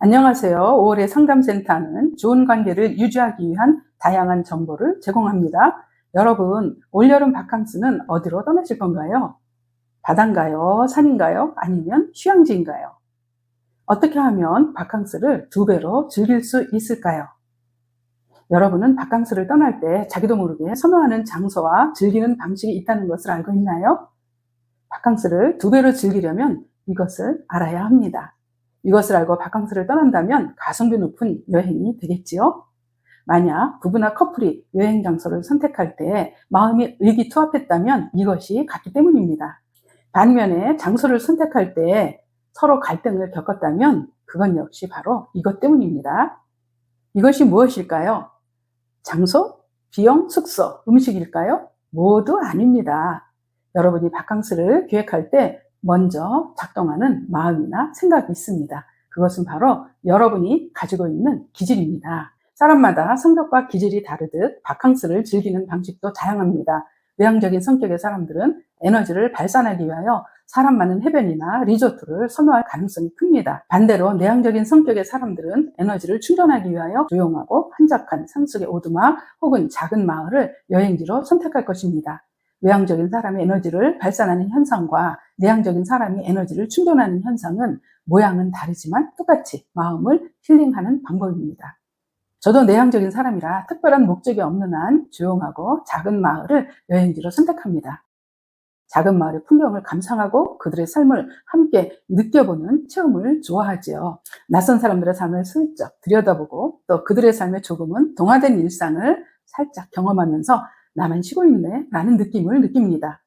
안녕하세요. 5월의 상담센터는 좋은 관계를 유지하기 위한 다양한 정보를 제공합니다. 여러분, 올여름 바캉스는 어디로 떠나실 건가요? 바다인가요? 산인가요? 아니면 휴양지인가요? 어떻게 하면 바캉스를 두 배로 즐길 수 있을까요? 여러분은 바캉스를 떠날 때 자기도 모르게 선호하는 장소와 즐기는 방식이 있다는 것을 알고 있나요? 바캉스를 두 배로 즐기려면 이것을 알아야 합니다. 이것을 알고 바캉스를 떠난다면 가성비 높은 여행이 되겠지요? 만약 부부나 커플이 여행 장소를 선택할 때 마음이 의기투합했다면 이것이 같기 때문입니다. 반면에 장소를 선택할 때 서로 갈등을 겪었다면 그건 역시 바로 이것 때문입니다. 이것이 무엇일까요? 장소, 비용, 숙소, 음식일까요? 모두 아닙니다. 여러분이 바캉스를 계획할 때 먼저 작동하는 마음이나 생각이 있습니다. 그것은 바로 여러분이 가지고 있는 기질입니다. 사람마다 성격과 기질이 다르듯 바캉스를 즐기는 방식도 다양합니다. 외향적인 성격의 사람들은 에너지를 발산하기 위하여 사람 많은 해변이나 리조트를 선호할 가능성이 큽니다. 반대로 내향적인 성격의 사람들은 에너지를 충전하기 위하여 조용하고 한적한 산속의 오두막 혹은 작은 마을을 여행지로 선택할 것입니다. 외향적인 사람의 에너지를 발산하는 현상과 내향적인 사람이 에너지를 충전하는 현상은 모양은 다르지만 똑같이 마음을 힐링하는 방법입니다. 저도 내향적인 사람이라 특별한 목적이 없는 한 조용하고 작은 마을을 여행지로 선택합니다. 작은 마을의 풍경을 감상하고 그들의 삶을 함께 느껴보는 체험을 좋아하지요. 낯선 사람들의 삶을 슬쩍 들여다보고 또 그들의 삶에 조금은 동화된 일상을 살짝 경험하면서 나만 쉬고 있네 라는 느낌을 느낍니다.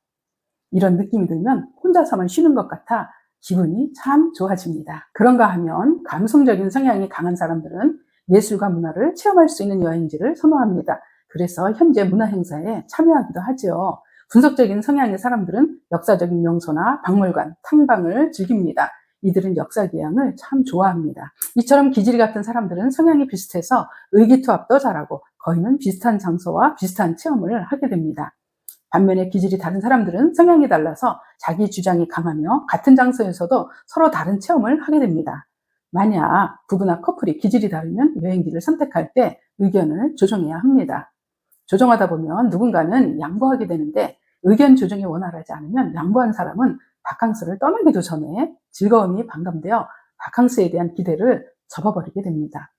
이런 느낌이 들면 혼자서만 쉬는 것 같아 기분이 참 좋아집니다. 그런가 하면 감성적인 성향이 강한 사람들은 예술과 문화를 체험할 수 있는 여행지를 선호합니다. 그래서 현재 문화 행사에 참여하기도 하죠. 분석적인 성향의 사람들은 역사적인 명소나 박물관, 탕방을 즐깁니다. 이들은 역사 교양을 참 좋아합니다. 이처럼 기질이 같은 사람들은 성향이 비슷해서 의기투합도 잘하고 거의는 비슷한 장소와 비슷한 체험을 하게 됩니다. 반면에 기질이 다른 사람들은 성향이 달라서 자기 주장이 강하며 같은 장소에서도 서로 다른 체험을 하게 됩니다. 만약 부부나 커플이 기질이 다르면 여행지를 선택할 때 의견을 조정해야 합니다. 조정하다 보면 누군가는 양보하게 되는데 의견 조정이 원활하지 않으면 양보한 사람은 바캉스를 떠나기도 전에 즐거움이 반감되어 바캉스에 대한 기대를 접어버리게 됩니다.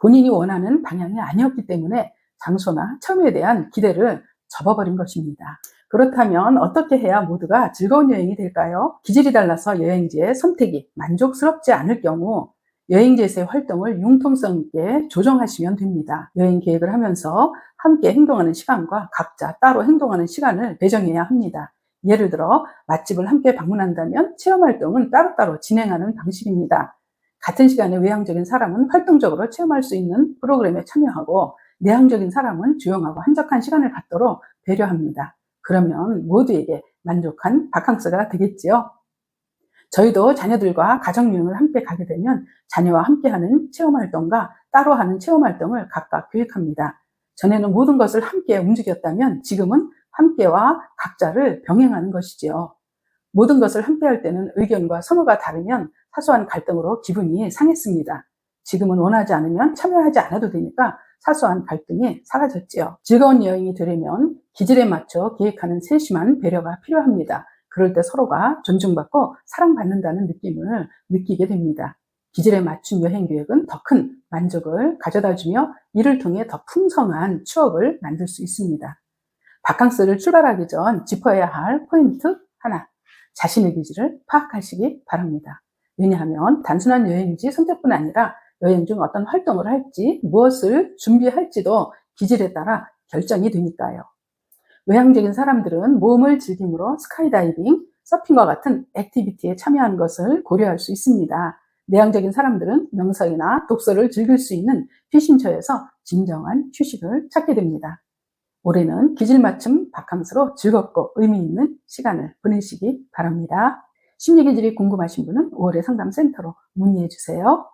본인이 원하는 방향이 아니었기 때문에 장소나 처음에 대한 기대를 접어버린 것입니다. 그렇다면 어떻게 해야 모두가 즐거운 여행이 될까요? 기질이 달라서 여행지의 선택이 만족스럽지 않을 경우 여행지에서의 활동을 융통성 있게 조정하시면 됩니다. 여행 계획을 하면서 함께 행동하는 시간과 각자 따로 행동하는 시간을 배정해야 합니다. 예를 들어 맛집을 함께 방문한다면 체험 활동은 따로따로 진행하는 방식입니다. 같은 시간에 외향적인 사람은 활동적으로 체험할 수 있는 프로그램에 참여하고 내향적인 사람은 조용하고 한적한 시간을 갖도록 배려합니다. 그러면 모두에게 만족한 바캉스가 되겠지요. 저희도 자녀들과 가정여행을 함께 가게 되면 자녀와 함께 하는 체험활동과 따로 하는 체험활동을 각각 계획합니다. 전에는 모든 것을 함께 움직였다면 지금은 함께와 각자를 병행하는 것이지요. 모든 것을 함께 할 때는 의견과 선호가 다르면 사소한 갈등으로 기분이 상했습니다. 지금은 원하지 않으면 참여하지 않아도 되니까 사소한 갈등이 사라졌지요. 즐거운 여행이 되려면 기질에 맞춰 계획하는 세심한 배려가 필요합니다. 그럴 때 서로가 존중받고 사랑받는다는 느낌을 느끼게 됩니다. 기질에 맞춘 여행 계획은 더 큰 만족을 가져다 주며 이를 통해 더 풍성한 추억을 만들 수 있습니다. 바캉스를 출발하기 전 짚어야 할 포인트 하나. 자신의 기질을 파악하시기 바랍니다. 왜냐하면 단순한 여행지 선택뿐 아니라 여행 중 어떤 활동을 할지, 무엇을 준비할지도 기질에 따라 결정이 되니까요. 외향적인 사람들은 몸을 즐김으로 스카이다이빙, 서핑과 같은 액티비티에 참여하는 것을 고려할 수 있습니다. 내향적인 사람들은 명상이나 독서를 즐길 수 있는 피신처에서 진정한 휴식을 찾게 됩니다. 올해는 기질 맞춤 바캉스로 즐겁고 의미 있는 시간을 보내시기 바랍니다. 심리기질이 궁금하신 분은 5월의 상담센터로 문의해 주세요.